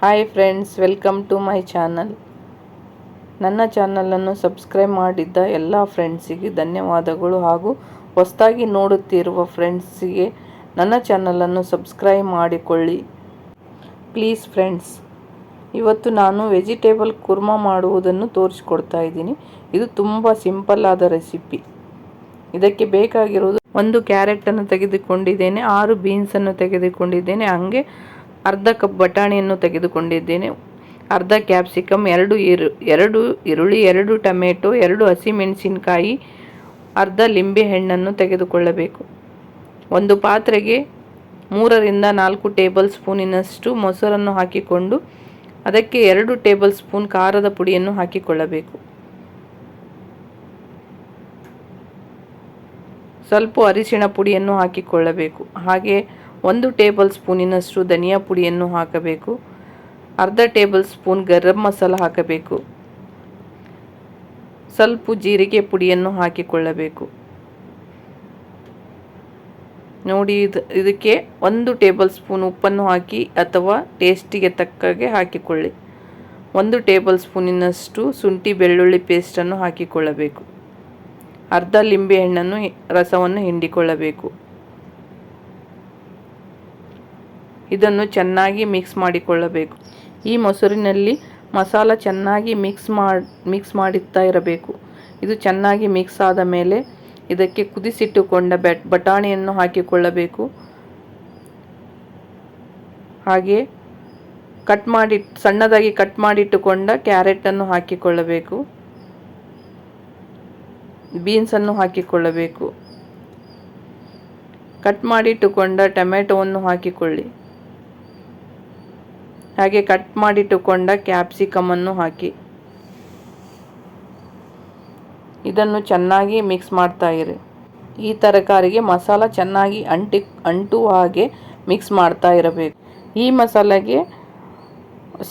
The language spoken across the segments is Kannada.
Hi friends welcome to my channel ನನ್ನ ಚಾನಲನ್ನು ಸಬ್ಸ್ಕ್ರೈಬ್ ಮಾಡಿದ್ದ ಎಲ್ಲ ಫ್ರೆಂಡ್ಸಿಗೆ ಧನ್ಯವಾದಗಳು ಹಾಗೂ ಹೊಸದಾಗಿ ನೋಡುತ್ತಿರುವ ಫ್ರೆಂಡ್ಸಿಗೆ ನನ್ನ ಚಾನಲನ್ನು ಸಬ್ಸ್ಕ್ರೈಬ್ ಮಾಡಿಕೊಳ್ಳಿ. ಪ್ಲೀಸ್ ಫ್ರೆಂಡ್ಸ್ ಇವತ್ತು ನಾನು ವೆಜಿಟೇಬಲ್ ಕುರ್ಮಾ ಮಾಡುವುದನ್ನು ತೋರಿಸ್ಕೊಡ್ತಾ ಇದ್ದೀನಿ. ಇದು ತುಂಬ ಸಿಂಪಲ್ ಆದ ರೆಸಿಪಿ ಇದಕ್ಕೆ ಬೇಕಾಗಿರುವುದು ಒಂದು ಕ್ಯಾರೆಟನ್ನು ತೆಗೆದುಕೊಂಡಿದ್ದೇನೆ, ಆರು ಬೀನ್ಸನ್ನು ತೆಗೆದುಕೊಂಡಿದ್ದೇನೆ. ಹಾಗೆ ಅರ್ಧ ಕಪ್ ಬಟಾಣಿಯನ್ನು ತೆಗೆದುಕೊಂಡಿದ್ದೇನೆ. ಅರ್ಧ ಕ್ಯಾಪ್ಸಿಕಮ್ ಎರಡು ಇರು, ಎರಡು ಈರುಳ್ಳಿ, ಎರಡು ಟೊಮೆಟೊ, ಎರಡು ಹಸಿಮೆಣಸಿನಕಾಯಿ, ಅರ್ಧ ಲಿಂಬೆ ಹಣ್ಣನ್ನು ತೆಗೆದುಕೊಳ್ಳಬೇಕು. ಒಂದು ಪಾತ್ರೆಗೆ ಮೂರರಿಂದ ನಾಲ್ಕು ಟೇಬಲ್ ಸ್ಪೂನಿನಷ್ಟು ಮೊಸರನ್ನು ಹಾಕಿಕೊಂಡು, ಅದಕ್ಕೆ ಎರಡು ಟೇಬಲ್ ಸ್ಪೂನ್ ಖಾರದ ಪುಡಿಯನ್ನು ಹಾಕಿಕೊಳ್ಳಬೇಕು. ಸ್ವಲ್ಪ ಅರಿಶಿಣ ಪುಡಿಯನ್ನು ಹಾಕಿಕೊಳ್ಳಬೇಕು. ಹಾಗೆ ಒಂದು ಟೇಬಲ್ ಸ್ಪೂನಿನಷ್ಟು ಧನಿಯಾ ಪುಡಿಯನ್ನು ಹಾಕಬೇಕು. ಅರ್ಧ ಟೇಬಲ್ ಸ್ಪೂನ್ ಗರಂ ಮಸಾಲ ಹಾಕಬೇಕು. ಸ್ವಲ್ಪ ಜೀರಿಗೆ ಪುಡಿಯನ್ನು ಹಾಕಿಕೊಳ್ಳಬೇಕು. ನೋಡಿ, ಇದು ಇದಕ್ಕೆ ಒಂದು ಟೇಬಲ್ ಸ್ಪೂನ್ ಉಪ್ಪನ್ನು ಹಾಕಿ ಅಥವಾ ಟೇಸ್ಟಿಗೆ ತಕ್ಕಾಗೆ ಹಾಕಿಕೊಳ್ಳಿ. ಒಂದು ಟೇಬಲ್ ಸ್ಪೂನಿನಷ್ಟು ಶುಂಠಿ ಬೆಳ್ಳುಳ್ಳಿ ಪೇಸ್ಟನ್ನು ಹಾಕಿಕೊಳ್ಳಬೇಕು. ಅರ್ಧ ಲಿಂಬೆ ಹಣ್ಣನ್ನು ರಸವನ್ನು ಹಿಂಡಿಕೊಳ್ಳಬೇಕು. ಇದನ್ನು ಚೆನ್ನಾಗಿ ಮಿಕ್ಸ್ ಮಾಡಿಕೊಳ್ಳಬೇಕು. ಈ ಮೊಸರಿನಲ್ಲಿ ಮಸಾಲ ಚೆನ್ನಾಗಿ ಮಿಕ್ಸ್ ಮಾಡಿ ಮಿಕ್ಸ್ ಮಾಡುತ್ತಾ ಇರಬೇಕು. ಇದು ಚೆನ್ನಾಗಿ ಮಿಕ್ಸ್ ಆದ ಮೇಲೆ ಇದಕ್ಕೆ ಕುದಿಸಿಟ್ಟುಕೊಂಡ ಬೆಟ್, ಬಟಾಣಿಯನ್ನು ಹಾಕಿಕೊಳ್ಳಬೇಕು. ಹಾಗೆ ಕಟ್ ಮಾಡಿ, ಸಣ್ಣದಾಗಿ ಕಟ್ ಮಾಡಿಟ್ಟುಕೊಂಡ ಕ್ಯಾರೆಟನ್ನು ಹಾಕಿಕೊಳ್ಳಬೇಕು. ಬೀನ್ಸನ್ನು ಹಾಕಿಕೊಳ್ಳಬೇಕು. ಕಟ್ ಮಾಡಿಟ್ಟುಕೊಂಡ ಟೊಮೆಟೊವನ್ನು ಹಾಕಿಕೊಳ್ಳಿ. ಹಾಗೆ ಕಟ್ ಮಾಡಿಟ್ಟುಕೊಂಡ ಕ್ಯಾಪ್ಸಿಕಮನ್ನು ಹಾಕಿ. ಇದನ್ನು ಚೆನ್ನಾಗಿ ಮಿಕ್ಸ್ ಮಾಡ್ತಾ ಇರಿ. ಈ ತರಕಾರಿಗೆ ಮಸಾಲ ಚೆನ್ನಾಗಿ ಅಂಟಿ ಅಂಟುವ ಹಾಗೆ ಮಿಕ್ಸ್ ಮಾಡ್ತಾ ಇರಬೇಕು. ಈ ಮಸಾಲೆಗೆ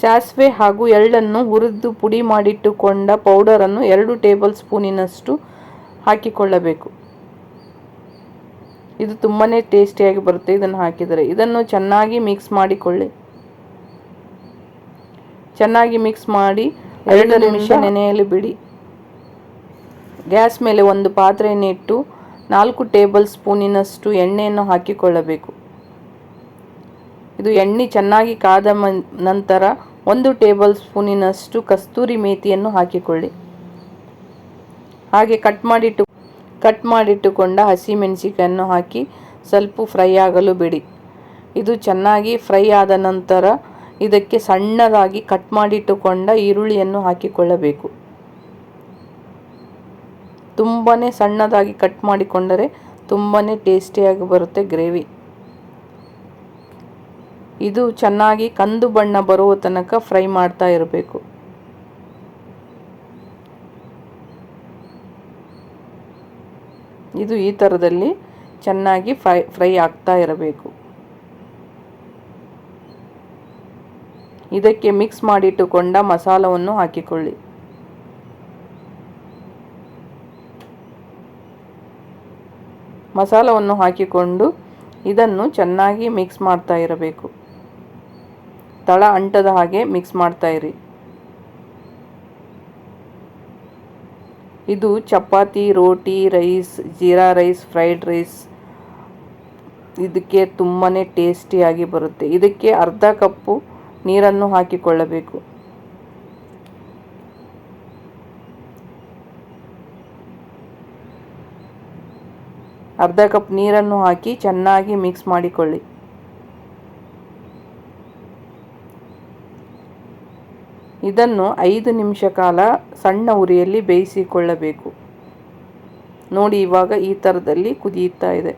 ಸಾಸಿವೆ ಹಾಗೂ ಎಳ್ಳನ್ನು ಹುರಿದು ಪುಡಿ ಮಾಡಿಟ್ಟುಕೊಂಡ ಪೌಡರನ್ನು ಎರಡು ಟೇಬಲ್ ಸ್ಪೂನಿನಷ್ಟು ಹಾಕಿಕೊಳ್ಳಬೇಕು. ಇದು ತುಂಬಾ ಟೇಸ್ಟಿಯಾಗಿ ಬರುತ್ತೆ ಇದನ್ನು ಹಾಕಿದರೆ. ಇದನ್ನು ಚೆನ್ನಾಗಿ ಮಿಕ್ಸ್ ಮಾಡಿಕೊಳ್ಳಿ. ಚೆನ್ನಾಗಿ ಮಿಕ್ಸ್ ಮಾಡಿ ಎರಡು ನಿಮಿಷ ನೆನೆಯಲು ಬಿಡಿ. ಗ್ಯಾಸ್ ಮೇಲೆ ಒಂದು ಪಾತ್ರೆಯನ್ನು ಇಟ್ಟು ನಾಲ್ಕು ಟೇಬಲ್ ಸ್ಪೂನಿನಷ್ಟು ಎಣ್ಣೆಯನ್ನು ಹಾಕಿಕೊಳ್ಳಬೇಕು. ಇದು ಎಣ್ಣೆ ಚೆನ್ನಾಗಿ ಕಾದ ನಂತರ ಒಂದು ಟೇಬಲ್ ಸ್ಪೂನಿನಷ್ಟು ಕಸ್ತೂರಿ ಮೇತಿಯನ್ನು ಹಾಕಿಕೊಳ್ಳಿ. ಹಾಗೆ ಕಟ್ ಮಾಡಿಟ್ಟು ಕಟ್ ಮಾಡಿಟ್ಟುಕೊಂಡ ಹಸಿಮೆಣಸಿಕಾಯನ್ನು ಹಾಕಿ ಸ್ವಲ್ಪ ಫ್ರೈ ಆಗಲು ಬಿಡಿ. ಇದು ಚೆನ್ನಾಗಿ ಫ್ರೈ ಆದ ನಂತರ ಇದಕ್ಕೆ ಸಣ್ಣದಾಗಿ ಕಟ್ ಮಾಡಿಟ್ಟುಕೊಂಡ ಈರುಳ್ಳಿಯನ್ನು ಹಾಕಿಕೊಳ್ಳಬೇಕು. ತುಂಬಾ ಸಣ್ಣದಾಗಿ ಕಟ್ ಮಾಡಿಕೊಂಡರೆ ತುಂಬಾ ಟೇಸ್ಟಿಯಾಗಿ ಬರುತ್ತೆ ಗ್ರೇವಿ. ಇದು ಚೆನ್ನಾಗಿ ಕಂದು ಬಣ್ಣ ಬರುವ ತನಕ ಫ್ರೈ ಮಾಡ್ತಾ ಇರಬೇಕು. ಇದು ಈ ಥರದಲ್ಲಿ ಚೆನ್ನಾಗಿ ಫ್ರೈ ಫ್ರೈ ಆಗ್ತಾ ಇರಬೇಕು. ಇದಕ್ಕೆ ಮಿಕ್ಸ್ ಮಾಡಿಟ್ಟುಕೊಂಡ ಮಸಾಲವನ್ನು ಹಾಕಿಕೊಳ್ಳಿ. ಮಸಾಲವನ್ನು ಹಾಕಿಕೊಂಡು ಇದನ್ನು ಚೆನ್ನಾಗಿ ಮಿಕ್ಸ್ ಮಾಡ್ತಾ ಇರಬೇಕು. ತಳ ಅಂಟದ ಹಾಗೆ ಮಿಕ್ಸ್ ಮಾಡ್ತಾ ಇರಿ. ಇದು ಚಪಾತಿ, ರೋಟಿ rice jeera rice fried rice ಇದಕ್ಕೆ ತುಂಬಾ ಟೇಸ್ಟಿಯಾಗಿ ಬರುತ್ತೆ. ಇದಕ್ಕೆ ಅರ್ಧ ಕಪ್ಪು ನೀರನ್ನು ಹಾಕಿಕೊಳ್ಳಬೇಕು. ಅರ್ಧ ಕಪ್ ನೀರನ್ನು ಹಾಕಿ ಚೆನ್ನಾಗಿ ಮಿಕ್ಸ್ ಮಾಡಿಕೊಳ್ಳಿ. ಇದನ್ನು ಐದು ನಿಮಿಷ ಕಾಲ ಸಣ್ಣ ಉರಿಯಲ್ಲಿ ಬೇಯಿಸಿಕೊಳ್ಳಬೇಕು. ನೋಡಿ ಇವಾಗ ಈ ಥರದಲ್ಲಿ ಕುದಿಯುತ್ತಾ ಇದೆ.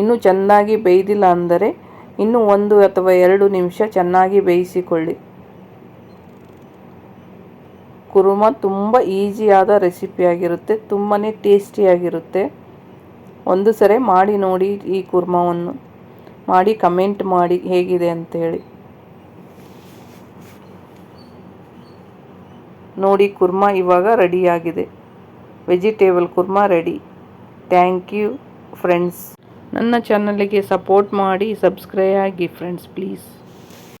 ಇನ್ನು ಚೆನ್ನಾಗಿ ಬೇಯ್ದಿಲ್ಲ ಅಂದರೆ ಇನ್ನು ಒಂದು ಅಥವಾ ಎರಡು ನಿಮಿಷ ಚೆನ್ನಾಗಿ ಬೇಯಿಸಿಕೊಳ್ಳಿ. ಕುರುಮ ತುಂಬ ಈಸಿಯಾದ ರೆಸಿಪಿಯಾಗಿರುತ್ತೆ ತುಂಬಾ ಟೇಸ್ಟಿಯಾಗಿರುತ್ತೆ. ಒಂದು ಸರಿ ಮಾಡಿ ನೋಡಿ ಈ ಕುರ್ಮವನ್ನು. ಮಾಡಿ ಕಮೆಂಟ್ ಮಾಡಿ ಹೇಗಿದೆ ಅಂತೇಳಿ. ನೋಡಿ ಕುರ್ಮ ಇವಾಗ ರೆಡಿಯಾಗಿದೆ. Vegetable kurma ready. Thank you friends. ನನ್ನ ಚಾನಲಿಗೆ ಸಪೋರ್ಟ್ ಮಾಡಿ ಸಬ್ಸ್ಕ್ರೈಬ್ ಆಗಿ ಫ್ರೆಂಡ್ಸ್ ಪ್ಲೀಸ್